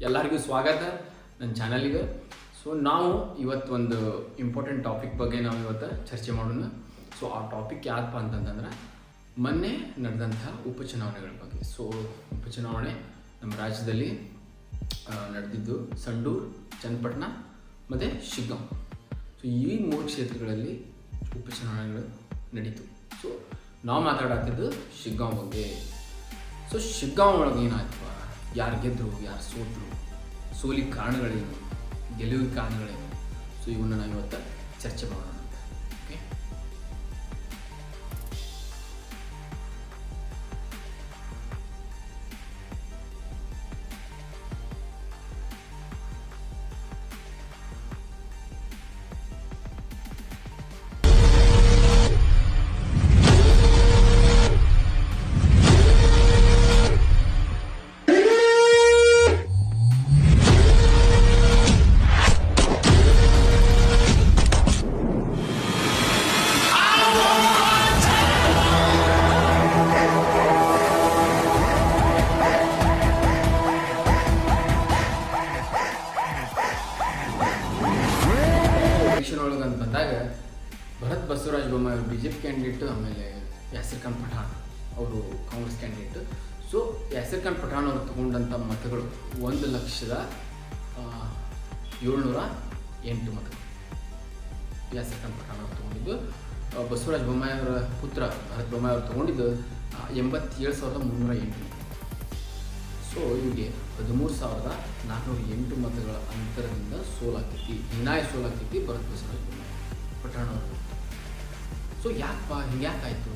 ಎಲ್ಲರಿಗೂ ಸ್ವಾಗತ. ನನ್ನ ಚಾನಲ್ಗೆ ಸೊ ನಾವು ಇವತ್ತು ಒಂದು ಇಂಪಾರ್ಟೆಂಟ್ ಟಾಪಿಕ್ ಬಗ್ಗೆ ನಾವು ಇವತ್ತು ಚರ್ಚೆ ಮಾಡೋಣ. ಸೊ ಆ ಟಾಪಿಕ್ ಯಾಕಪ್ಪ ಅಂತಂತಂದ್ರೆ, ಮೊನ್ನೆ ನಡೆದಂಥ ಉಪಚುನಾವಣೆಗಳ ಬಗ್ಗೆ. ಸೊ ಉಪಚುನಾವಣೆ ನಮ್ಮ ರಾಜ್ಯದಲ್ಲಿ ನಡೆದಿದ್ದು ಸಂಡೂರು, ಚನ್ನಪಟ್ಟಣ ಮತ್ತು ಶಿಗ್ಗಾಂವ್. ಸೊ ಈ ಮೂರು ಕ್ಷೇತ್ರಗಳಲ್ಲಿ ಉಪಚುನಾವಣೆಗಳು ನಡೀತು. ಸೊ ನಾವು ಮಾತಾಡತ್ತಿದ್ದು ಶಿಗ್ಗಾಂವ್ ಬಗ್ಗೆ. ಸೊ ಶಿಗ್ಗಾಂವ್ ಒಳಗೆ ಏನಾಯ್ತಪ್ಪ ಯಾರು ಗೆದ್ದರು ಯಾರು ಸೋತರು ಸೋಲಿಗೆ ಕಾರಣಗಳೇನು ಗೆಲುವಿಗೆ ಕಾರಣಗಳೇನು? ಸೊ ಇವನ್ನ ನಾವು ಇವತ್ತು ಚರ್ಚೆ ಮಾಡೋಣ. ಯಾಸಿರ್ ಪಠಾಣ್ ಅವರು ಕಾಂಗ್ರೆಸ್ ಕ್ಯಾಂಡಿಡೇಟ್. ಸೊ ಯಾಸಿರ್ ಪಠಾಣ್ ಅವರು ತಗೊಂಡಂಥ ಮತಗಳು ಒಂದು ಲಕ್ಷದ ಏಳ್ನೂರ ಎಂಟು ಮತಗಳು. ಯಾಸಿರ್ ಪಠಾಣ್ ಅವರು ತಗೊಂಡಿದ್ದು. ಬಸವರಾಜ ಬೊಮ್ಮಾಯಿ ಅವರ ಪುತ್ರ ಭರತ್ ಬೊಮ್ಮಾಯಿ ಅವರು ತಗೊಂಡಿದ್ದು ಎಂಬತ್ತೇಳು ಸಾವಿರದ ಮುನ್ನೂರ ಎಂಟು ಸೊ ಇವರಿಗೆ ಹದಿಮೂರು ಸಾವಿರದ ನಾಲ್ಕುನೂರ ಎಂಟು ಮತಗಳ ಅಂತರದಿಂದ ಸೋಲಾಗ್ತೈತಿ, ಹೀನಾಯ ಸೋಲಾಗ್ತೈತಿ ಭರತ್ ಬಸವರಾಜ ಬೊಮ್ಮಾಯಿ ಪಠಾಣ್ ಅವರು. ಸೊ ಯಾಕಪ್ಪ, ಹಿಂಗ್ಯಾಕಾಯ್ತು?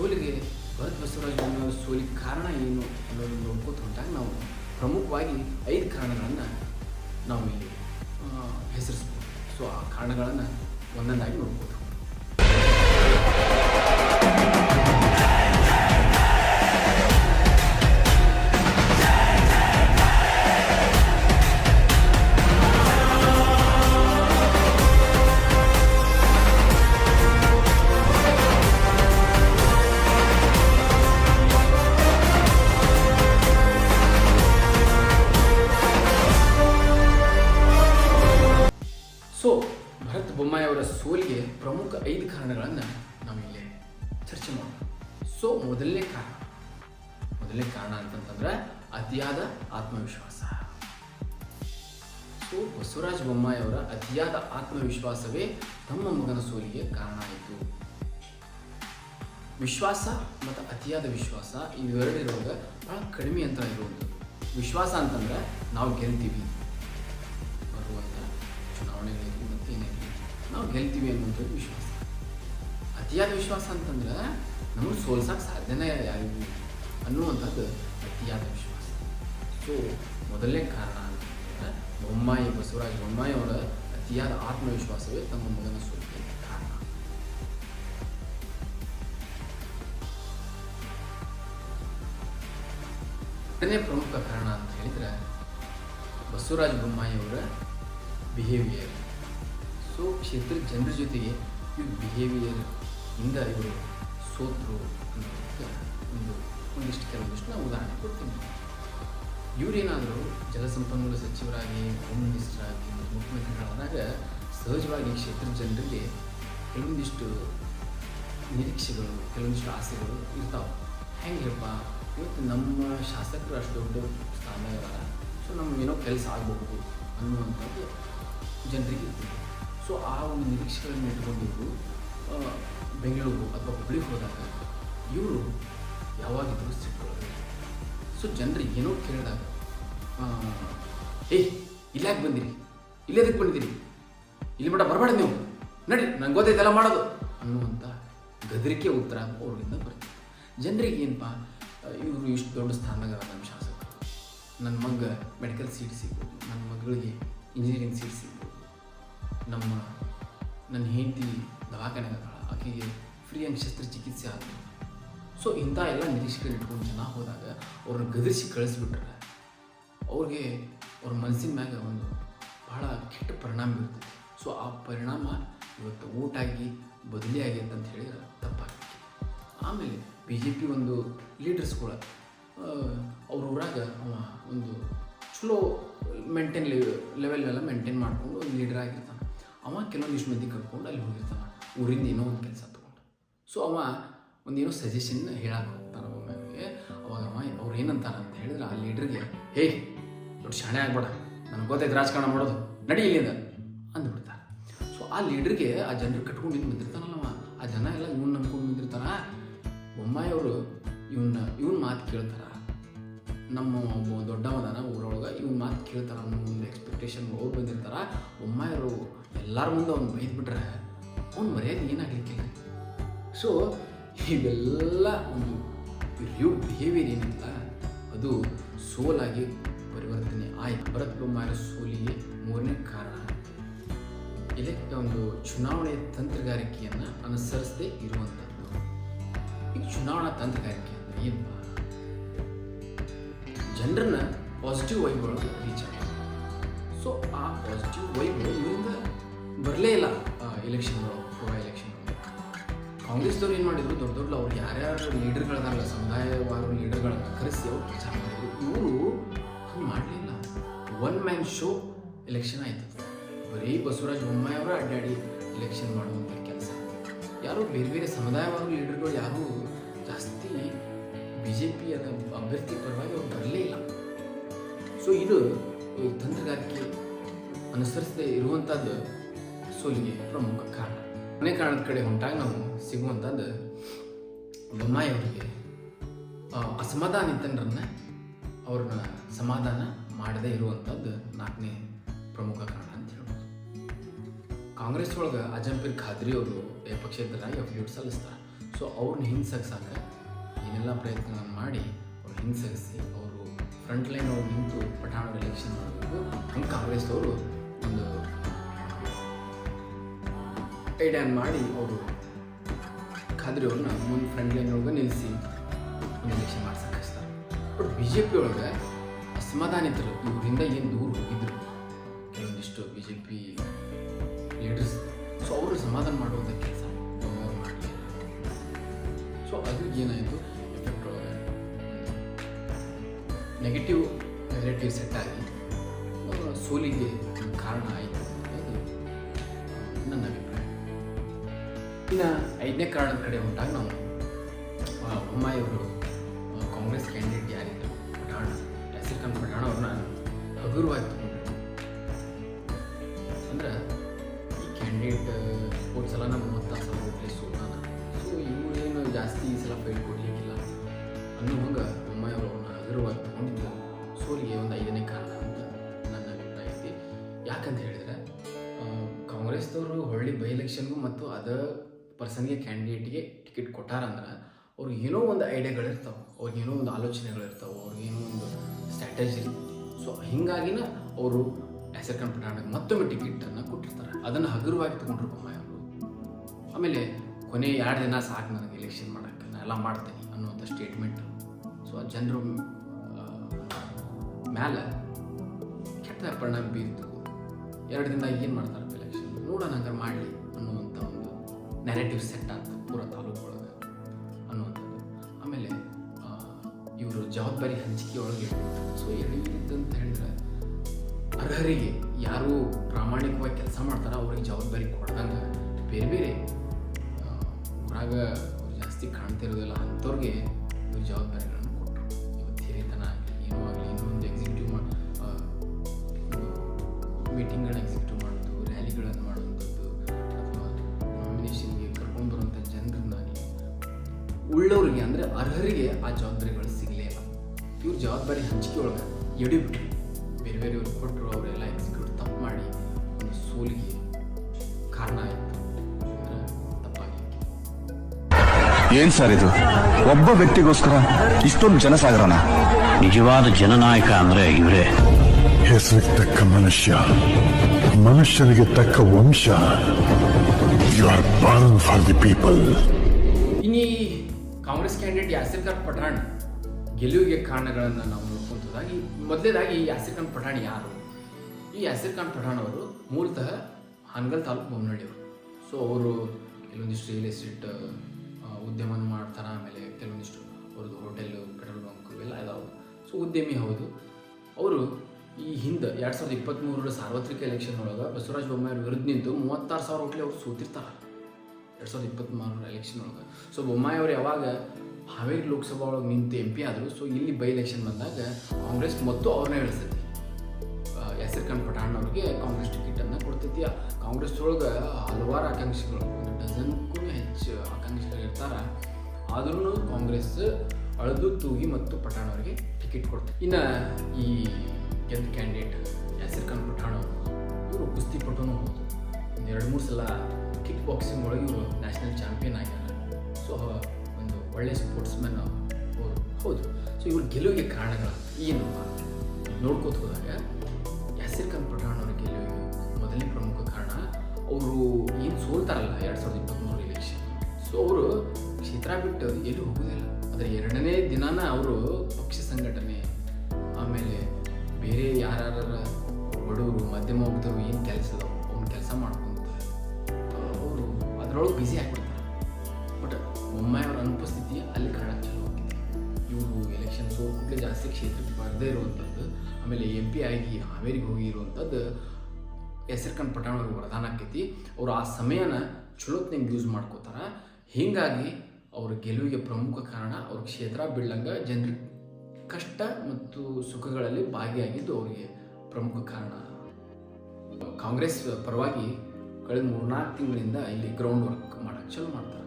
ಸೋಲಿಗೆ ಭರತ್ ಬಸವರಾಜ ಸೋಲಿಗೆ ಕಾರಣ ಏನು ಅನ್ನೋದು ನೋಡ್ಕೋತ ಹೊಂಟಾಗ ನಾವು ಪ್ರಮುಖವಾಗಿ ಐದು ಕಾರಣಗಳನ್ನು ನಾವು ಇಲ್ಲಿ ಹೆಸರಿಸ್ಬೋದು. ಸೊ ಆ ಕಾರಣಗಳನ್ನು ಒಂದೊಂದಾಗಿ ನೋಡ್ಬೋದು ಅತಿಯಾದ ಆತ್ಮವಿಶ್ವಾಸ. ಸೊ, ಬಸವರಾಜ ಬೊಮ್ಮಾಯಿಯವರ ಅತಿಯಾದ ಆತ್ಮವಿಶ್ವಾಸವೇ ತಮ್ಮ ಮಗನ ಸೋಲಿಗೆ ಕಾರಣ ಆಯಿತು. ವಿಶ್ವಾಸ ಮತ್ತು ಅತಿಯಾದ ವಿಶ್ವಾಸ ಇವೆರಡಿರುವಾಗ ಬಹಳ ಕಡಿಮೆ ಅಂತ ಇರುವುದು ವಿಶ್ವಾಸ ಅಂತಂದ್ರೆ ನಾವು ಗೆಲ್ತೀವಿ. ಬರುವಂಥ ಚುನಾವಣೆಗಳಿರಲಿ ಮತ್ತು ಏನಿರಲಿ ನಾವು ಗೆಲ್ತೀವಿ ಅನ್ನುವಂಥದ್ದು ವಿಶ್ವಾಸ. ಅತಿಯಾದ ವಿಶ್ವಾಸ ಅಂತಂದ್ರೆ ನಮಗೆ ಸೋಲ್ಸಕ್ಕೆ ಸಾಧ್ಯನೇ ಯಾರಿಗೂ ಅನ್ನುವಂಥದ್ದು ಅತಿಯಾದ ವಿಶ್ವಾಸ. ಸೊ ಮೊದಲನೇ ಕಾರಣ ಅಂತಂದರೆ, ಬೊಮ್ಮಾಯಿ, ಬಸವರಾಜ ಬೊಮ್ಮಾಯಿ ಅವರ ಅತಿಯಾದ ಆತ್ಮವಿಶ್ವಾಸವೇ ತಮ್ಮ ಮಗನ ಸೋಲಿಗೆ ಕಾರಣ. ಎರಡನೇ ಪ್ರಮುಖ ಕಾರಣ ಅಂತ ಹೇಳಿದ್ರೆ, ಬಸವರಾಜ ಬೊಮ್ಮಾಯಿ ಅವರ ಬಿಹೇವಿಯರ್ ಸೊ ಕ್ಷೇತ್ರ ಜನರ ಜೊತೆಗೆ ಈ ಬಿಹೇವಿಯರ್ ಇಂದ ಇವರು ಸೋತರು ಅನ್ನೋದಕ್ಕೆ ಒಂದು, ಒಂದಿಷ್ಟು ಕೆಲವೊಂದಿಷ್ಟು ನಾವು ಉದಾಹರಣೆ ಕೊಡ್ತೀನಿ. ಇವರೇನಾದರೂ ಜಲಸಂಪನ್ಮೂಲ ಸಚಿವರಾಗಿ, ಹೋಮ್ ಮಿನಿಸ್ಟರ್ ಆಗಿ ಮತ್ತು ಮುಖ್ಯಮಂತ್ರಿಗಳಾದಾಗ ಸಹಜವಾಗಿ ಕ್ಷೇತ್ರದ ಜನರಲ್ಲಿ ಕೆಲವೊಂದಿಷ್ಟು ನಿರೀಕ್ಷೆಗಳು, ಕೆಲವೊಂದಿಷ್ಟು ಆಸೆಗಳು ಇರ್ತಾವೆ. ಹೆಂಗಿರಪ್ಪ ಇವತ್ತು ನಮ್ಮ ಶಾಸಕರು ಅಷ್ಟು ದೊಡ್ಡ ಸ್ಥಾನ ಸೊ ನಮಗೇನೋ ಕೆಲಸ ಆಗಬಹುದು ಅನ್ನುವಂಥದ್ದು ಜನರಿಗೆ ಇರ್ತದೆ ಸೊ, ಆ ಒಂದು ನಿರೀಕ್ಷೆಗಳನ್ನು ಇಟ್ಕೊಂಡಿದ್ದು ಬೆಂಗಳೂರು ಅಥವಾ ಹುಬ್ಳಿಗೆ ಹೋದಾಗ ಇವರು ಯಾವಾಗಿದ್ದರೂ ಸಿಟ್ಕೊಳ್ಳೋದು ಸೊ ಜನರಿಗೆ ಏನೋ ಕೇಳಿದಾಗ ಏಯ್ ಇಲ್ಲಾಕೆ ಬಂದಿರಿ? ಇಲ್ಲೇದಕ್ಕೆ ಬಂದಿದ್ದೀರಿ ಇಲ್ಲಿ ಮಟ್ಟ ಬರಬೇಡ ನೀವು. ನಡಿ, ನಂಗೆ ಗೊತ್ತೈತೆಲ್ಲ ಮಾಡೋದು. ಅನ್ನುವಂಥ ಗದರಿಕೆ ಉತ್ತರ ಅವ್ರಿಂದ ಬರ್ತದೆ ಜನರಿಗೆ ಏನಪ್ಪ ಇವರು ಇಷ್ಟು ದೊಡ್ಡ ಸ್ಥಾನದಾಗ ನಮ್ಮ ಶಾಸಕರು. ನನ್ನ ಮಗ ಮೆಡಿಕಲ್ ಸೀಟ್ ಸಿಗ್ಬೋದು ನನ್ನ ಮಗಳಿಗೆ ಇಂಜಿನಿಯರಿಂಗ್ ಸೀಟ್ ಸಿಗ್ಬೋದು. ನಮ್ಮ ನನ್ನ ಹೆಂಡತಿ ದವಾಖಾನೆಗೆ ಆಕೆಗೆ ಫ್ರೀ ಆಗಿ ಶಸ್ತ್ರಚಿಕಿತ್ಸೆ ಆಗ್ಬೋದು. ಸೊ ಇಂಥ ಎಲ್ಲ ನಿರೀಕ್ಷೆಗಳು ಇಟ್ಕೊಂಡು ಜನ ಹೋದಾಗ ಅವ್ರನ್ನ ಗದರಿಸಿ ಕಳಿಸ್ಬಿಟ್ರೆ ಅವ್ರಿಗೆ ಅವ್ರ ಮನಸ್ಸಿನ ಮ್ಯಾಗ ಒಂದು ಭಾಳ ಕೆಟ್ಟ ಪರಿಣಾಮ ಬೀರ್ತದೆ ಸೊ ಆ ಪರಿಣಾಮ ಇವತ್ತು ಊಟಾಗಿ ಬದಲಿ ಆಗೈತೆ ಅಂತ ಹೇಳಿದ್ರೆ ತಪ್ಪಾಗುತ್ತೆ ಆಮೇಲೆ ಬಿ ಜೆ ಪಿ ಒಂದು ಲೀಡರ್ಸ್ಗಳ ಅವ್ರ ಊರಾಗ ಅವ ಒಂದು ಸ್ಲೋ ಮೇಂಟೈನ್ ಲೆವೆಲ್ನೆಲ್ಲ ಮೇಂಟೈನ್ ಮಾಡ್ಕೊಂಡು ಒಂದು ಲೀಡರ್ ಆಗಿರ್ತಾನೆ. ಅವ ಕೆಲವೊಂದಿಷ್ಟು ಮಂದಿ ಕರ್ಕೊಂಡು ಅಲ್ಲಿ ಹೋಗಿರ್ತಾನೆ. ಊರಿಂದ ಏನೋ ಒಂದು ಕೆಲಸ ತೊಗೊಂಡು. ಸೊ ಅವ ಒಂದೇನೋ ಸಜೆಷನ್ ಹೇಳಕ್ಕೆ ಹೋಗ್ತಾನೆ ಒಮ್ಮೆಗೆ ಅವಾಗ ಅವ ಅವ್ರು ಏನಂತಾರ ಅಂತ ಹೇಳಿದ್ರೆ ಆ ಲೀಡ್ರಿಗೆ ಹೇ ದೊಡ್ಡ ಶಾಣೆ ಆಗ್ಬೇಡ. ನನಗೆ ಗೊತ್ತೈತೆ ರಾಜಕಾರಣ ಮಾಡೋದು. ನಡಿ ಇಲ್ಲಿಂದ ಅಂದ್ಬಿಡ್ತಾರೆ. ಸೊ ಆ ಲೀಡ್ರಿಗೆ ಆ ಜನರು ಕಟ್ಕೊಂಡು ನಿಂತು ಬಂದಿರ್ತಾನಲ್ಲ ಆ ಜನ ಎಲ್ಲ ಇವ್ನ ನಂಬ್ಕೊಂಡು ಬಂದಿರ್ತಾರ ಬೊಮ್ಮಾಯಿ ಅವರು ಇವನ್ನ ಇವನ್ ಮಾತು ಕೇಳ್ತಾರ. ನಮ್ಮ ಒಬ್ಬ ದೊಡ್ಡವದಾನ ಊರೊಳಗೆ ಇವ್ನ ಮಾತು ಕೇಳ್ತಾರ. ಅನ್ನೋ ಒಂದು ಎಕ್ಸ್ಪೆಕ್ಟೇಷನ್ ಅವ್ರು ಬಂದಿರ್ತಾರ. ಬೊಮ್ಮಾಯಿಯವರು ಎಲ್ಲರ ಮುಂದೆ ಅವ್ನು ಬೈದ್ಬಿಟ್ರೆ ಅವ್ನು ಮರ್ಯಾದೆ ಏನಾಗಲಿಕ್ಕಿಲ್ಲ ಸೊ ಇವೆಲ್ಲ ಒಂದು ರಿವ್ಯೂ ಬಿಹೇವಿಯರ್ ಏನಿಲ್ಲ ಅದು ಸೋಲಾಗಿ ಆಯ್ತು ಭರತ್ ಕುಮಾರ ಸೋಲಿಗೆ ಮೂರನೇ ಕಾರಣ. ಇದಕ್ಕೆ ಒಂದು ಚುನಾವಣೆ ತಂತ್ರಗಾರಿಕೆಯನ್ನು ಅನುಸರಿಸದೆ ಇರುವಂಥದ್ದು ಈ ಚುನಾವಣಾ ತಂತ್ರಗಾರಿಕೆ ಅಂದರೆ ಏನಪ್ಪ ಜನರನ್ನ ಪಾಸಿಟಿವ್ ವೈಬ್ಗಳು ರೀಚ್ ಆಗ ಸೊ ಆ ಪಾಸಿಟಿವ್ ವೈಬ್ಗಳು ಇವರಿಂದ ಬರಲೇ ಇಲ್ಲ ಎಲೆಕ್ಷನ್ಗಳು ಗೋವಾ ಎಲೆಕ್ಷನ್ ಕಾಂಗ್ರೆಸ್ದವ್ರು ಏನು ಮಾಡಿದ್ರು, ದೊಡ್ಡ ದೊಡ್ಡ ಅವ್ರು ಯಾರ್ಯಾರು ಲೀಡರ್ಗಳದಾರಲ್ಲ ಸಮುದಾಯವಾರು ಲೀಡರ್ಗಳನ್ನ ಕರೆಸಿ ಅವ್ರು ಪ್ರಚಾರ ಮಾಡಿದ್ರು. ಇವರು ಮಾಡಲಿಲ್ಲ ಒನ್ ಮ್ಯಾನ್ ಶೋ ಎಲೆಕ್ಷನ್ ಆಯಿತು. ಬರೀ ಬಸವರಾಜ ಬೊಮ್ಮಾಯಿ ಅವರ ಅಡ್ಡಾಡಿ ಎಲೆಕ್ಷನ್ ಮಾಡುವಂಥ ಕೆಲಸ. ಯಾರು ಬೇರೆ ಬೇರೆ ಸಮುದಾಯವಾದ ಲೀಡರ್ಗಳು ಯಾರೂ ಜಾಸ್ತಿ ಬಿ ಜೆ ಪಿ ಅದ ಅಭ್ಯರ್ಥಿ ಪರವಾಗಿ ಅವ್ರು ಬರಲೇ ಇಲ್ಲ. ಸೊ ಇದು ತಂತ್ರಗಾರಿಕೆ ಅನುಸರಿಸದೆ ಇರುವಂಥದ್ದು ಸೋಲಿಗೆ ಪ್ರಮುಖ ಕಾರಣ. ಮನೆ ಕಾರಣದ ಕಡೆ ಹೊಂಟಾಗ ನಾವು ಸಿಗುವಂಥದ್ದು ಬೊಮ್ಮಾಯಿ ಅವರಿಗೆ ಆ, ಅಸಮಾಧಾನಿತನರನ್ನ ಅವ್ರನ್ನ ಸಮಾಧಾನ ಮಾಡದೇ ಇರುವಂಥದ್ದು ನಾಲ್ಕನೇ ಪ್ರಮುಖ ಕಾರಣ ಅಂತ ಹೇಳ್ಬೋದು. ಕಾಂಗ್ರೆಸ್ ಒಳಗೆ ಅಜಂಪೀರ್ ಖಾದ್ರಿ ಅವರು ಪಕ್ಷೇತರಾಗಿ ಅಫಿಡೇವಿಟ್ ಸಲ್ಲಿಸ್ತಾರೆ. ಸೊ ಅವ್ರನ್ನ ಹಿಂಸಕ್ಸಾಕ ಏನೆಲ್ಲ ಪ್ರಯತ್ನಗಳನ್ನು ಮಾಡಿ ಅವ್ರು ಹಿಂಸಗಿಸಿ ಅವರು ಫ್ರಂಟ್ ಲೈನ್ ಅವ್ರು ನಿಂತು ಪಠಾಣ ಎಲೆಕ್ಷನ್ ಮಾಡಬೇಕು. ಹಂಗೆ ಕಾಂಗ್ರೆಸ್ದವರು ಒಂದು ಐಡ್ಯಾನ್ ಮಾಡಿ ಅವರು ಖಾದ್ರಿ ಅವ್ರನ್ನ ಮುಂದೆ ಫ್ರಂಟ್ ಲೈನ್ ಒಳಗೆ ನಿಲ್ಲಿಸಿ ಎಲೆಕ್ಷನ್ ಮಾಡ್ಸಕ್ಕಿಸ್ತಾರೆ ಬಟ್ ಬಿ ಜೆ ಪಿ ಒಳಗೆ ಅಸಮಾಧಾನಿತರು ಇವರಿಂದ ಏನು ದೂರ ಹೋಗಿದ್ರು? ಕೆಲವೊಂದಿಷ್ಟು B J P leaders so ಅವರು ಸಮಾಧಾನ ಮಾಡುವಂಥ ಕೆಲಸ ಮಾಡಲಿಲ್ಲ. ಸೊ ಅದು ಏನಾಯಿತು? ಎಫೆಕ್ಟ್ ನೆಗೆಟಿವ್ ನೆಗೆಟಿವ್ ಸೆಟ್ ಆಗಿ ಸೋಲಿಗೆ ಕಾರಣ ಆಯಿತು ಅನ್ನೋದು ನನ್ನ ಅಭಿಪ್ರಾಯ. ಇನ್ನು ಐದನೇ ಕಾರಣದ ಕಡೆ ಹೊಂಟಾಗ ನಾವು ಅವರು ಕಾಂಗ್ರೆಸ್ ಕ್ಯಾಂಡಿಡೇಟ್ ಪಠಾಣ ಖಾನ್ ಹಣ ಅವ್ರನ್ನ ಹಗುರವಾಗಿ ಅಂದ್ರೆ ಈ ಕ್ಯಾಂಡಿಡೇಟ್ ಸ್ಪೋರ್ಟ್ಸ್ ಸಲ ನಮ್ಮ ಮೂವತ್ತಾರು ಸಲ ಓಟ್ಲಿ ಸೋತಾನ ಸೊ ಇವರೇನು ಜಾಸ್ತಿ ಈ ಸಲ ಫೈಟ್ ಕೊಡಲಿಕ್ಕಿಲ್ಲ. ಅನ್ನೋ ಹಂಗೆ ಬೊಮ್ಮಾಯಿ ಅವರು ಅವ್ರನ್ನ ಹಗುರವಾಗಿ ತಗೊಂಡಿದ್ದು ಸೋಲಿಗೆ ಒಂದು ಐದನೇ ಕಾರಣ ಅಂತ ನನ್ನ ಅಭಿಪ್ರಾಯ ಐತಿ. ಯಾಕಂತ ಹೇಳಿದ್ರೆ ಕಾಂಗ್ರೆಸ್ದವರು ಹೊಳ್ಳಿ ಬೈ ಎಲೆಕ್ಷನ್ಗೂ ಮತ್ತು ಅದ ಪರ್ಸನ್ಗೆ ಕ್ಯಾಂಡಿಡೇಟ್ಗೆ ಟಿಕೆಟ್ ಕೊಟ್ಟಾರಂದ್ರೆ, ಅವ್ರಿಗೆ ಏನೋ ಒಂದು ಐಡಿಯಾಗಳಿರ್ತಾವೆ ಅವ್ರಿಗೆ ಏನೋ ಒಂದು ಆಲೋಚನೆಗಳಿರ್ತಾವೆ. ಅವ್ರಿಗೇನೋ ಒಂದು ಸ್ಟ್ರಾಟಜಿ ಸೊ ಹಿಂಗಾಗಿನ ಅವರು ಹೆಸರು ಖಾನ್ ಪಠಾಣಕ್ಕೆ ಮತ್ತೊಮ್ಮೆ ಟಿಕೆಟನ್ನು ಕೊಟ್ಟಿರ್ತಾರೆ. ಅದನ್ನು ಹಗುರವಾಗಿ ತಗೊಂಡ್ರು ಬೊಮ್ಮಾಯಿ ಅವರು ಆಮೇಲೆ ಕೊನೆ ಎರಡು ದಿನ ಸಾಕು ನನಗೆ ಎಲೆಕ್ಷನ್ ಮಾಡೋಕ್ಕೆ ನಾನು ಎಲ್ಲ ಮಾಡ್ತೀನಿ ಅನ್ನುವಂಥ ಸ್ಟೇಟ್ಮೆಂಟ್ ಸೊ ಆ ಜನರು ಮೇಲೆ ಕೆಟ್ಟ ಪರಿಣಾಮ ಬೀರ್ತು ಎರಡು ದಿನ ಏನು ಮಾಡ್ತಾರೆ ಎಲೆಕ್ಷನ್ ನೋಡೋಣ ಹಂಗಾರೆ ಮಾಡಲಿ ಅನ್ನುವಂಥ ಒಂದು ನೆರೆಟಿವ್ ಸೆಟ್ ಆಗ್ತದೆ ಪೂರ ತಾಲೂಕು ಜವಾಬ್ದಾರಿ ಹಂಚಿಕೆ ಒಳಗೆ ಸೊ ಅಂತ ಹೇಳಿದ್ರೆ, ಅರ್ಹರಿಗೆ ಯಾರು ಪ್ರಾಮಾಣಿಕವಾಗಿ ಕೆಲಸ ಮಾಡ್ತಾರೋ ಅವ್ರಿಗೆ ಜವಾಬ್ದಾರಿ ಕೊಡ್ದಂಗೆ ಬೇರೆ ಬೇರೆ ಊರಾಗ ಜಾಸ್ತಿ ಕಾಣ್ತಿರೋದಿಲ್ಲ ಅಂಥವ್ರಿಗೆ ಇವ್ರು ಜವಾಬ್ದಾರಿಗಳನ್ನು ಕೊಟ್ಟರು ಇವತ್ತು ಹಿರಿತನ ಆಗಲಿ ಏನೋ ಆಗಲಿ ಇನ್ನೊಂದು ಎಕ್ಸಿಕ್ಯೂಟಿವ್ ಮೀಟಿಂಗ್ಗಳನ್ನ ಎಕ್ಸಿಕ್ಯೂಟಿವ್ ಮಾಡೋದು ರ್ಯಾಲಿಗಳನ್ನು ಮಾಡುವಂಥದ್ದು ಅಥವಾ ನಾಮಿನೇಷನ್ಗೆ ಕರ್ಕೊಂಡು ಬರುವಂಥ ಜನರನ್ನ ಉಳ್ಳವರಿಗೆ ಅಂದರೆ ಅರ್ಹರಿಗೆ ಆ ಜವಾಬ್ದಾರಿಗಳು ಜವಾಬ್ದಾರಿ ಹಂಚಿಕೆ ಒಳಗೆ ಎಡಿಬಿಟ್ರು. ಬೇರೆ ಬೇರೆಯವ್ರು ಕೊಟ್ಟರು ಅವರೆಲ್ಲ ಎಕ್ಸಿಕ್ಯೂಟ್ ತಪ್ಪು ಮಾಡಿ ಒಂದು ಸೋಲಿಗೆ ಕಾರಣ ಆಯಿತು. ಏನ್ ಸರ್ ಇದು? ಒಬ್ಬ ವ್ಯಕ್ತಿಗೋಸ್ಕರ ಇಷ್ಟೊಂದು ಜನಸಾಗರನ? ನಿಜವಾದ ಜನನಾಯಕ ಅಂದ್ರೆ ಇವರೇ. ಹೆಸರಿಗೆ ತಕ್ಕ ಮನುಷ್ಯ ಮನುಷ್ಯನಿಗೆ ತಕ್ಕ ವಂಶ. You are born for the people ಗೆಲುವಿಗೆ ಕಾರಣಗಳನ್ನು ನಾವು ನೋಡ್ಕೊಂತದಾಗಿ ಮೊದಲೇದಾಗಿ ಈ ಯಾಸಿರ್ ಖಾನ್ ಪಠಾಣ್ ಯಾರು? ಈ ಯಾಸಿರ್ ಖಾನ್ ಪಠಾಣ್ ಅವರು ಮೂಲತಃ ಹಾನಗಲ್ ತಾಲೂಕು ಬೊಮ್ಮನಹಳ್ಳಿಯವರು ಸೊ ಅವರು ಕೆಲವೊಂದಿಷ್ಟು ರಿಯಲ್ ಎಸ್ಟೇಟ್ ಉದ್ಯಮನ ಮಾಡ್ತಾರೆ, ಆಮೇಲೆ ಕೆಲವೊಂದಿಷ್ಟು ಅವ್ರದ್ದು ಹೋಟೆಲ್ ಪೆಟ್ರೋಲ್ ಬಂಕ್ ಇವೆಲ್ಲ ಇದಾವೆ. ಸೊ ಉದ್ಯಮಿ ಹೌದು. ಅವರು ಈ ಹಿಂದೆ ಎರಡು ಸಾವಿರದ ಇಪ್ಪತ್ತ್ಮೂರರ ಸಾರ್ವತ್ರಿಕ ಎಲೆಕ್ಷನ್ ಒಳಗೆ ಬಸವರಾಜ ಬೊಮ್ಮಾಯಿ ವಿರುದ್ಧ ನಿಂತು ಮೂವತ್ತಾರು ಸಾವಿರ ಹೋಟ್ಲಿ ಅವ್ರು ಸೋತಿರ್ತಾರೆ. ಎರಡು ಸಾವಿರದ ಇಪ್ಪತ್ತ್ಮೂರರ ಎಲೆಕ್ಷನ್ ಒಳಗೆ. ಸೊ ಬೊಮ್ಮಾಯಿ ಅವರು ಯಾವಾಗ ಹಾವೇರಿ ಲೋಕಸಭಾ ಒಳಗೆ ನಿಂತು ಎಂ ಪಿ ಆದರು. ಸೊ ಇಲ್ಲಿ ಬೈ ಎಲೆಕ್ಷನ್ ಬಂದಾಗ ಕಾಂಗ್ರೆಸ್ ಮತ್ತು ಅವ್ರನ್ನೇ ಇಳಿಸ್ತೈತಿ ಎರ್ ಖಾನ್ ಪಠಾಣ್ ಅವ್ರಿಗೆ ಕಾಂಗ್ರೆಸ್ ಟಿಕೆಟನ್ನು ಕೊಡ್ತೈತಿ. ಕಾಂಗ್ರೆಸ್ ಒಳಗೆ ಹಲವಾರು ಆಕಾಂಕ್ಷಿಗಳು, ಒಂದು ಡಜನ್ಗೂ ಹೆಚ್ಚು ಆಕಾಂಕ್ಷಿಗಳು ಇರ್ತಾರೆ. ಆದ್ರೂ ಕಾಂಗ್ರೆಸ್ ಅಳದು ತೂಗಿ ಮತ್ತು ಪಠಾಣ್ ಅವರಿಗೆ ಟಿಕೆಟ್ ಕೊಡ್ತಾರೆ ಇನ್ನು ಈ ಗೆದ್ದ ಕ್ಯಾಂಡಿಡೇಟ್ ಯಾಸಿರ್ ಖಾನ್ ಪಠಾಣ್ ಅವರು, ಇವರು ಕುಸ್ತಿ ಪಟ್ಟನು ಹೌದು. ಎರಡು ಮೂರು ಸಲ ಕಿಕ್ ಬಾಕ್ಸಿಂಗ್ ಒಳಗೆ ಇವರು ನ್ಯಾಷನಲ್ ಚಾಂಪಿಯನ್ ಆಗ್ಯಾರ. ಸೊ ಒಂದು ಸ್ಪೋರ್ಟ್ಸ್ ಸ್ಪೋರ್ಟ್ಸ್ಮನ್ ಅವರು. ಹೌದು. ಸೊ ಇವ್ರ ಗೆಲುವಿಗೆ ಕಾರಣಗಳು. ಏನು? ನೋಡ್ಕೋತ ಹೋದಾಗ, ಯಾಸಿರ್ ಖಾನ್ ಪಠಾಣ್ ಅವರ ಗೆಲುವಿಗೆ ಮೊದಲನೇ ಪ್ರಮುಖ ಕಾರಣ, ಅವರು ಏನು ಸೋಲ್ತಾರಲ್ಲ ಎರಡು ಸಾವಿರದ ಇಪ್ಪತ್ತ್ಮೂರು ಎಲೆಕ್ಷನ್ ಸೊ ಅವರು ಕ್ಷೇತ್ರ ಬಿಟ್ಟು ಎಲ್ಲೂ ಹೋಗೋದಿಲ್ಲ. ಅದರ ಎರಡನೇ ದಿನಾನ ಅವರು ಪಕ್ಷ ಸಂಘಟನೆ, ಆಮೇಲೆ ಬೇರೆ ಯಾರ್ಯಾರ ಬಡವರು, ಮಧ್ಯಮ ವರ್ಗದವರು ಏನು ಕೆಲಸ ಒಂದು ಕೆಲಸ ಮಾಡ್ಕೊಂತ ಅವರು ಅದರೊಳಗೆ ಬ್ಯುಸಿ ಆಗ್ಬಿಡ್ತಾರೆ. ಬಟ್ ಒಮ್ಮೆ ಅವರ ಅನುಪಸ್ಥಿತಿ ಅಲ್ಲಿ ಕಾಣಕ್ಕೆ ಚಲೋ ಆಗಿದೆ ಇವರು ಎಲೆಕ್ಷನ್ ಸೋಲ್ಕೂಡಲೇ ಜಾಸ್ತಿ ಕ್ಷೇತ್ರಕ್ಕೆ ಬರದೇ ಇರುವಂಥದ್ದು ಆಮೇಲೆ ಎಂ ಪಿ ಆಗಿ ಹಾವೇರಿಗೆ ಹೋಗಿರುವಂಥದ್ದು ಹೆಸರು ಕಂಡು ಪಟ್ಟಣ ಅವ್ರಿಗೆ ವರದಾನ ಆಕೈತಿ. ಅವರು ಆ ಸಮಯನ ಚಲೋತ್ನಂಗೆ ಯೂಸ್ ಮಾಡ್ಕೋತಾರ. ಹೀಗಾಗಿ ಅವ್ರ ಗೆಲುವಿಗೆ ಪ್ರಮುಖ ಕಾರಣ ಅವ್ರ ಕ್ಷೇತ್ರ ಬೀಳಂಗ ಜನರ ಕಷ್ಟ ಮತ್ತು ಸುಖಗಳಲ್ಲಿ ಭಾಗಿಯಾಗಿದ್ದು ಅವರಿಗೆ ಪ್ರಮುಖ ಕಾರಣ. ಕಾಂಗ್ರೆಸ್ ಪರವಾಗಿ ಕಳೆದ ಮೂರ್ನಾಲ್ಕು ತಿಂಗಳಿಂದ ಇಲ್ಲಿ ಗ್ರೌಂಡ್ ವರ್ಕ್ ಮಾಡೋಕ್ಕೆ ಚಲೋ ಮಾಡ್ತಾರೆ.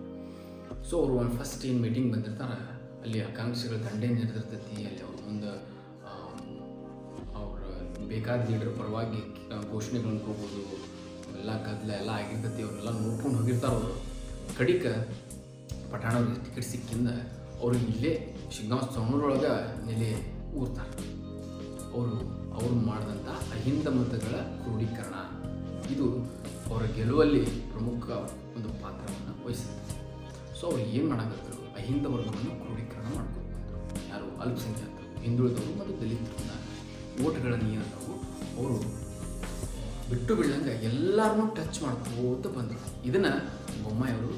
ಸೊ ಅವರು ಒಂದು ಫಸ್ಟ್ ಏನು ಮೀಟಿಂಗ್ ಬಂದಿರ್ತಾರೆ, ಅಲ್ಲಿ ಆಕಾಂಕ್ಷಿಗಳ ದಂಡೆ ನಡೆದಿರ್ತೈತಿ ಅಲ್ಲಿ ಅವ್ರ ಮುಂದೆ ಅವ್ರ ಬೇಕಾದ ಲೀಡರ್ ಪರವಾಗಿ ಘೋಷಣೆಗಳನ್ನ ಹೋಗೋದು ಎಲ್ಲ ಗದ್ದಲ ಎಲ್ಲ ಆಗಿರ್ತೈತಿ ಅವರೆಲ್ಲ ನೋಡ್ಕೊಂಡು ಹೋಗಿರ್ತಾರೆ ಅವರು. ಕಡಿಕ ಪಠಾಣ ಅವ್ರಿಗೆ ಟಿಕೆಟ್ ಸಿಕ್ಕಿಂದ ಅವ್ರಿಗೆ ಇಲ್ಲೇ ಶಿಗ್ಗಾಂವ್ ಸೌಣೂರೊಳಗೆ ನೆಲೆ ಊರ್ತಾರೆ. ಅವರು ಅವರು ಮಾಡಿದಂಥ ಅಹಿಂದ ಮತಗಳ ಕ್ರೋಢೀಕರಣ ಇದು ಅವರ ಗೆಲುವಲ್ಲಿ ಪ್ರಮುಖ ಒಂದು ಪಾತ್ರವನ್ನು ವಹಿಸುತ್ತೆ. ಸೊ ಅವ್ರು ಏನು ಮಾಡಕತ್ತರು ಅಹಿಂದ ವರ್ಗವನ್ನು ಕ್ರೋಢೀಕರಣ ಮಾಡ್ಕೊಂಡು ಯಾರು ಅಲ್ಪಸಂಖ್ಯಾತರು, ಹಿಂದುಳಿದವರು ಮತ್ತು ದಲಿತರನ್ನ ಓಟ್ಗಳನ್ನು ಏನಂತವು ಅವರು ಬಿಟ್ಟು ಬೀಳಂಗೆ ಎಲ್ಲರನ್ನೂ ಟಚ್ ಮಾಡ್ಕೋತ ಬಂದರು. ಇದನ್ನು ಬೊಮ್ಮಾಯಿಯವರು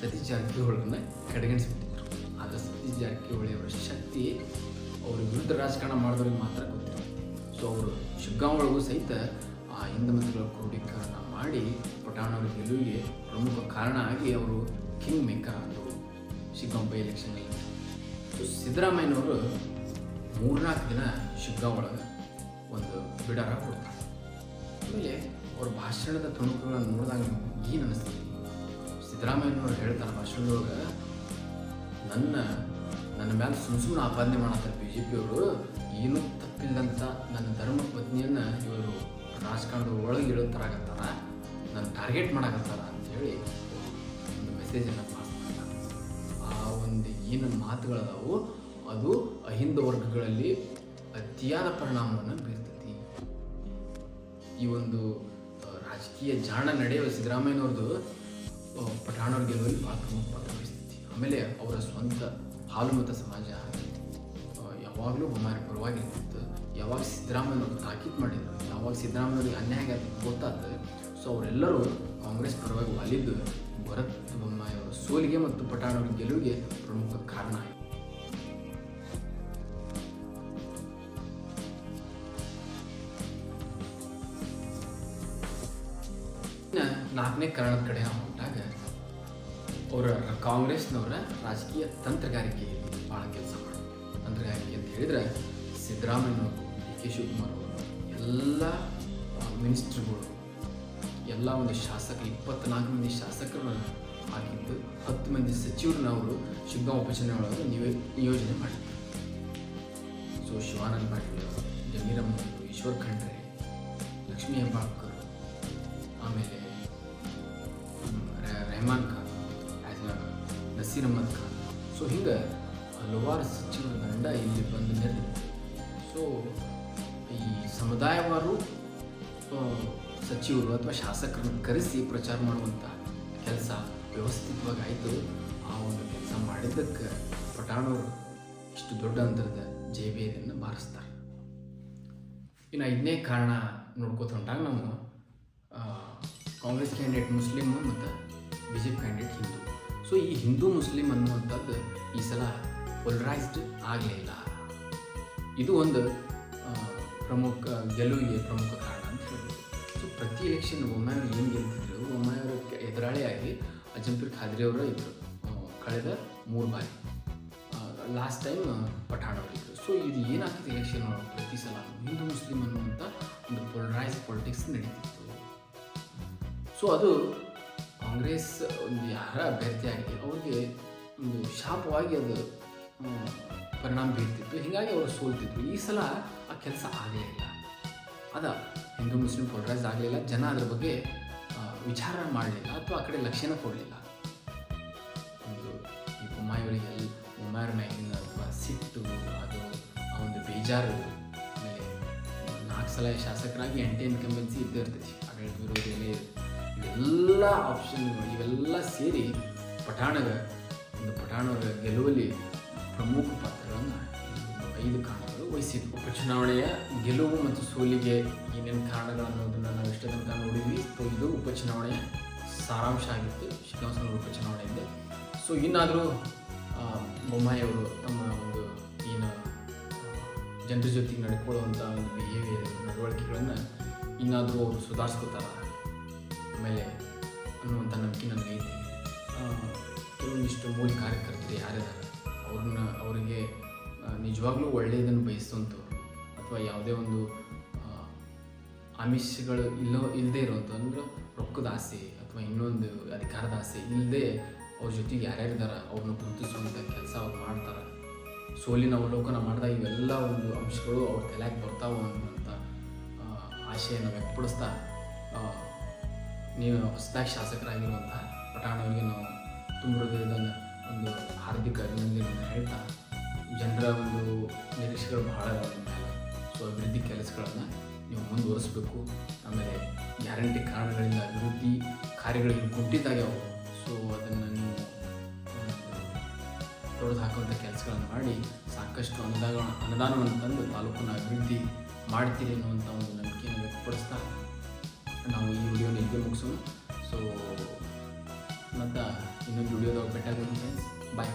ಸತಿ ಸತೀಶ್ ಜಾರಕಿಹೊಳಿನ ಕಡೆಗಣಿಸ್ಬಿಟ್ಟಿದ್ರು. ಆದರೆ ಸತೀಶ್ ಜಾರಕಿಹೊಳಿಯವರ ಶಕ್ತಿ ಅವರು ವಿರುದ್ಧ ರಾಜಕಾರಣ ಮಾಡಿದವ್ರಿಗೆ ಮಾತ್ರ ಗೊತ್ತಿಲ್ಲ ಸೊ ಅವರು ಶಿಗ್ಗಾಂವ್ ಒಳಗೂ ಸಹಿತ ಆ ಹಿಂದ ಮಂತ್ರಿಗಳ ಕ್ರೋಢೀಕರಣ ಮಾಡಿ ಪಠಾಣ್ ಅವ್ರ ಗೆಲುವಿಗೆ ಪ್ರಮುಖ ಕಾರಣ ಆಗಿ ಅವರು ಕಿಂಗ್ ಮೇಕರ್ ಆದರು ಶಿಗ್ಗಾಂವ್ ಬೈ ಎಲೆಕ್ಷನಲ್ಲಿ ಸೊ ಸಿದ್ದರಾಮಯ್ಯನವರು ಮೂರ್ನಾಲ್ಕು ದಿನ ಶಿಗ್ಗಾಂವ್ ಒಳಗೆ ಒಂದು ಬಿಡಾರ ಕೊಡ್ತಾರೆ. ಆಮೇಲೆ ಅವ್ರ ಭಾಷಣದ ತುಣುಕುಗಳನ್ನು ನೋಡಿದಾಗ ಏನು ಅನಿಸ್ತದೆ. ಸಿದ್ದರಾಮಯ್ಯನವರು ಹೇಳ್ತಾರೆ ಭಾಷಣದೊಳಗೆ, ನನ್ನ ನನ್ನ ಮೇಲೆ ಸುಮ್ ಸುಮ್ಮನೆ ಆಪಾದನೆ ಮಾಡತ್ತಾರೆ ಬಿ ಜೆ ಪಿಯವರು ಏನೂ ತಪ್ಪಿಲ್ಲದಂತ ನನ್ನ ಧರ್ಮ ಪತ್ನಿಯನ್ನು ಇವರು ರಾಜಕಾರಣದ ಒಳಗೆ ಇಳುತ್ತರಾಗತ್ತಾರ ನನ್ನ ಟಾರ್ಗೆಟ್ ಮಾಡಕತ್ತಾರ ಅಂತೇಳಿ ಮೆಸೇಜನ್ನು ಆ ಒಂದು ಏನು ಮಾತುಗಳದಾವು, ಅದು ಅಹಿಂದ ವರ್ಗಗಳಲ್ಲಿ ಅತಿಯಾದ ಪರಿಣಾಮವನ್ನು ಬೀರ್ತೈತಿ. ಈ ಒಂದು ರಾಜಕೀಯ ಜಾಣ ನಡೆಯುವ ಸಿದ್ದರಾಮಯ್ಯನವ್ರದ್ದು ಪಠಾಣವ್ರ ಗೆಲುವಲ್ಲಿ ಭಾಳ ಪಾತ್ರ ವಹಿಸ್ತೈತಿ ಆಮೇಲೆ ಅವರ ಸ್ವಂತ ಹಾಲು ಸಮಾಜ ಯಾವಾಗಲೂ ಬೊಮ್ಮಾರಿ ಪರವಾಗಿರ್ತಿತ್ತು ಯಾವಾಗ ಸಿದ್ದರಾಮಯ್ಯನವ್ರು ತಾಕೀತು ಮಾಡಿದ್ರು, ಯಾವಾಗ ಸಿದ್ದರಾಮಯ್ಯವ್ರಿಗೆ ಅನ್ಯಾಯ ಗೊತ್ತಾಯ್ತು ಸೊ ಅವರೆಲ್ಲರೂ ಕಾಂಗ್ರೆಸ್ ಪರವಾಗಿ ಒಲಿದ್ದು ಅವರ ಸೋಲಿಗೆ ಮತ್ತು ಪಠಾಣವ್ರ ಗೆಲುವಿಗೆ ಪ್ರಮುಖ ಕಾರಣ. ನಾಲ್ಕನೇ ಕಾರಣದ ಕಡೆ ನಾವು ಹೊಂಟಾಗ ಅವರ ಕಾಂಗ್ರೆಸ್ನವರ ರಾಜಕೀಯ ತಂತ್ರಗಾರಿಕೆ ಭಾಳ ಕೆಲಸ ಮಾಡಿದ್ರು ತಂತ್ರಗಾರಿಕೆ ಅಂತ ಹೇಳಿದ್ರೆ ಸಿದ್ದರಾಮಯ್ಯ ಡಿ ಕೆ ಶಿವಕುಮಾರ್ ಅವರು, ಎಲ್ಲ ಮಿನಿಸ್ಟ್ರುಗಳು, ಎಲ್ಲ ಒಂದು ಶಾಸಕ ಇಪ್ಪತ್ನಾಲ್ಕು ಮಂದಿ ಶಾಸಕರನ್ನ ಹಾಕಿದ್ದು ಹತ್ತು ಮಂದಿ ಸಚಿವರನ್ನ ಅವರು ಉಪಚುನಾವಣೆ ಒಳಗೆ ನಿಯೋ ನಿಯೋಜನೆ ಮಾಡಿದ್ರು. ಸೊ ಶಿವಾನಂದ ಪಾಟೀಲ್ ಜಮೀರಮ್ಮ ಅವರು, ಈಶ್ವರ್ ಖಂಡ್ರೆ ಲಕ್ಷ್ಮೀ ಹೆಬ್ಬಾಳ್ಕರ್ ಆಮೇಲೆ ಹ್ಮ್, ರೆಹಮಾನ್ ಖಾನ್ ಆ್ಯಸ್ ನಸೀರ್ ಅಹಮದ್ ಖಾನ್. ಸೊ ಹಿಂಗೆ ಹಲವಾರು ಸಚಿವರ ತಂಡ ಇಲ್ಲಿ ಬಂದು ನೆರೆದಿತ್ತು ಸೊ ಈ ಸಮುದಾಯವಾರು ಸಚಿವರು ಅಥವಾ ಶಾಸಕರನ್ನು ಕರೆಸಿ ಪ್ರಚಾರ ಮಾಡುವಂಥ ಕೆಲಸ ವ್ಯವಸ್ಥಿತವಾಗಿ ಆಯಿತು ಆ ಒಂದು ಕೆಲಸ ಮಾಡಿದ್ದಕ್ಕೆ ಪಠಾಣವರು ಇಷ್ಟು ದೊಡ್ಡ ಅಂತರದ ಜಯಬೇರಿಯನ್ನು ಬಾರಿಸ್ತಾರೆ. ಇನ್ನು ಐದನೇ ಕಾರಣ ನೋಡ್ಕೋತ ಹೊಂಟಾಗ ಕಾಂಗ್ರೆಸ್ ಕ್ಯಾಂಡಿಡೇಟ್ ಮುಸ್ಲಿಮ್ ಮತ್ತು ಬಿ ಜೆ ಪಿ ಹಿಂದೂ. ಸೊ ಈ ಹಿಂದೂ ಮುಸ್ಲಿಂ ಅನ್ನುವಂಥದ್ದು ಈ ಸಲ ಪೊಲರೈಸ್ಡ್ ಆಗಲೇ ಇಲ್ಲ. ಇದು ಒಂದು ಪ್ರಮುಖ, ಗೆಲುವಿಗೆ ಪ್ರಮುಖ ಕಾರಣ ಅಂತ ಹೇಳ್ಬೋದು. ಸೊ ಪ್ರತಿ ಎಲೆಕ್ಷನ್ ಒಮ್ಮೆಯವರು ಏನು ಗೆಲ್ತಿದ್ರು ಒಮ್ಮೆಯವರು ಎದುರಾಳಿಯಾಗಿ ಅಜಂಪೀರ್ ಖಾದ್ರಿ ಅವರು ಇದ್ದರು ಕಳೆದ ಮೂರು ಬಾರಿ. ಲಾಸ್ಟ್ ಟೈಮ್ ಪಠಾಣ ಅವರು ಇದ್ದರು ಸೊ ಇದು ಏನಾಗ್ತಿದೆ ಎಲೆಕ್ಷನ್ ಒಳಗೆ ಪ್ರತಿ ಸಲ ಹಿಂದೂ ಮುಸ್ಲಿಂ ಅನ್ನುವಂಥ ಒಂದು ಪೊಲರೈಸ್ ಪೊಲಿಟಿಕ್ಸ್ ನಡೀತಿತ್ತು. ಸೊ ಅದು ಕಾಂಗ್ರೆಸ್ ಒಂದು ಯಾರ ಅಭ್ಯರ್ಥಿಯಾಗಿ ಅವ್ರಿಗೆ ಒಂದು ಶಾಪವಾಗಿ ಅದು ಪರಿಣಾಮ ಬೀರ್ತಿತ್ತು. ಹೀಗಾಗಿ ಅವರು ಸೋಲ್ತಿದ್ರು. ಈ ಸಲ ಆ ಕೆಲಸ ಆಗಲೇ ಇಲ್ಲ. ಅದ ಹಿಂದೂ ಮುಸ್ಲಿಂ ಪೊಲರೈಸ್ ಆಗಲಿಲ್ಲ ಜನ ಅದ್ರ ಬಗ್ಗೆ ವಿಚಾರ ಮಾಡಲಿಲ್ಲ ಅಥವಾ ಆ ಕಡೆ ಲಕ್ಷ್ಯನ ಕೊಡಲಿಲ್ಲ. ಒಂದು ಈ ಬೊಮ್ಮಾಯಿಯವರಿಗೆ ಎಲ್ಲಿ ಮ್ಯಾಗಿನ ಅಥವಾ ಸಿಟ್ಟು, ಅದು, ಆ ಒಂದು ಬೇಜಾರು. ಆಮೇಲೆ ನಾಲ್ಕು ಸಲ ಶಾಸಕರಾಗಿ ಎಂಟು ಇನ್ಕಂಬೆನ್ಸಿ ಇದ್ದೇ ಇರ್ತೈತಿ. ಆಡಳಿತ ವಿರೋಧಿ ಎಲ್ಲ ಇವೆಲ್ಲ ಆಪ್ಷನ್ಗಳು ಇವೆಲ್ಲ ಸೇರಿ ಪಠಾಣದ, ಒಂದು ಪಠಾಣವರ ಗೆಲುವಲ್ಲಿ ಪ್ರಮುಖ ಪಾತ್ರಗಳನ್ನು ಐದು ಕಾರಣಗಳು ವಹಿಸಿದ್ವು ಉಪಚುನಾವಣೆಯ ಗೆಲುವು ಮತ್ತು ಸೋಲಿಗೆ ಏನೇನು ಕಾರಣಗಳು ಅನ್ನೋದನ್ನು ನಾವು ಇಷ್ಟ ತನಕ ನೋಡಿದ್ವಿ. ಸೊ ಇದು ಉಪಚುನಾವಣೆಯ ಸಾರಾಂಶ ಆಗಿತ್ತು. ಶಿಕಾಂಸನ ಉಪಚುನಾವಣೆಯಿಂದ ಸೊ ಇನ್ನಾದರೂ ಬೊಮ್ಮಾಯಿಯವರು ತಮ್ಮ ಒಂದು ಏನು ಜನರ ಜೊತೆಗೆ ನಡ್ಕೊಳ್ಳುವಂಥ ಒಂದು ಬಿಹೇವಿಯರ್ ನಡವಳಿಕೆಗಳನ್ನು ಇನ್ನಾದರೂ ಅವರು ಸುಧಾರಿಸ್ಕೋತಾರ ಆಮೇಲೆ ಅನ್ನುವಂಥ ನಂಬಿಕೆ ನನಗೈತಿ ಕೆಲವೊಂದಿಷ್ಟು ಮೂಲ ಕಾರ್ಯಕರ್ತರು ಯಾರಿದ್ದಾರೆ, ಅವ್ರನ್ನ, ಅವರಿಗೆ ನಿಜವಾಗ್ಲೂ ಒಳ್ಳೆಯದನ್ನು ಬಯಸುವಂಥವ್ರು ಅಥವಾ ಯಾವುದೇ ಒಂದು ಆಮಿಷಗಳು ಇಲ್ಲೋ ಇಲ್ಲದೆ ಇರುವಂಥ ಅಂದ್ರೆ ರೊಕ್ಕದ ಆಸೆ ಅಥವಾ ಇನ್ನೊಂದು ಅಧಿಕಾರದ ಆಸೆ ಇಲ್ಲದೆ ಅವ್ರ ಜೊತೆಗೆ ಯಾರ್ಯಾರಿದ್ದಾರೆ ಅವ್ರನ್ನ ಗುರುತಿಸುವಂಥ ಕೆಲಸ ಅವ್ರು ಮಾಡ್ತಾರೆ. ಸೋಲಿನ ಅವಲೋಕನ ಮಾಡಿದಾಗ ಇವೆಲ್ಲ ಒಂದು ಅಂಶಗಳು ಅವ್ರ ತಲೆಯಾಗಿ ಬರ್ತಾವೆ ಅನ್ನುವಂಥ ಆ, ಆಶೆಯನ್ನು ವ್ಯಕ್ತಪಡಿಸ್ತಾ ನೀವು ಹೊಸದಾಗಿ ಶಾಸಕರಾಗಿರುವಂಥ ಪಠಾಣವರಿಗೆ ನಾವು ತುಂಬ ಹೃದಯದ ಒಂದು ಹಾರ್ದಿಕ ಅಭಿನಂದನೆಯನ್ನು ಹೇಳ್ತಾ ಜನರ ಒಂದು ನಿರೀಕ್ಷೆಗಳು ಬಹಳ ಸೊ ಅಭಿವೃದ್ಧಿ ಕೆಲಸಗಳನ್ನು ನೀವು ಮುಂದುವರಿಸಬೇಕು. ಆಮೇಲೆ ಗ್ಯಾರಂಟಿ ಕಾರಣಗಳಿಂದ ಅಭಿವೃದ್ಧಿ ಕಾರ್ಯಗಳಿಗೆ ಅವರು ಸೊ ಅದನ್ನು ನೀವು ತೊಡೆದು ಹಾಕುವಂಥ ಕೆಲಸಗಳನ್ನು ಮಾಡಿ ಸಾಕಷ್ಟು ಅನುದಾನ, ಅನುದಾನವನ್ನು ತಂದು ತಾಲೂಕನ್ನು ಅಭಿವೃದ್ಧಿ ಮಾಡ್ತೀರಿ ಅನ್ನುವಂಥ ಒಂದು ನಂಬಿಕೆಯನ್ನು ವ್ಯಕ್ತಪಡಿಸ್ತಾ ನಾವು ಈ ವಿಡಿಯೋನ ಇಲ್ಲಿಗೆ ಮುಗಿಸೋಣ. ಸೊ ಮತ್ತು ಇನ್ನೊಂದು ವಿಡಿಯೋದಾಗ ಭೇಟಾಗೋಣ ಫ್ರೆಂಡ್ಸ್ ಬಾಯ್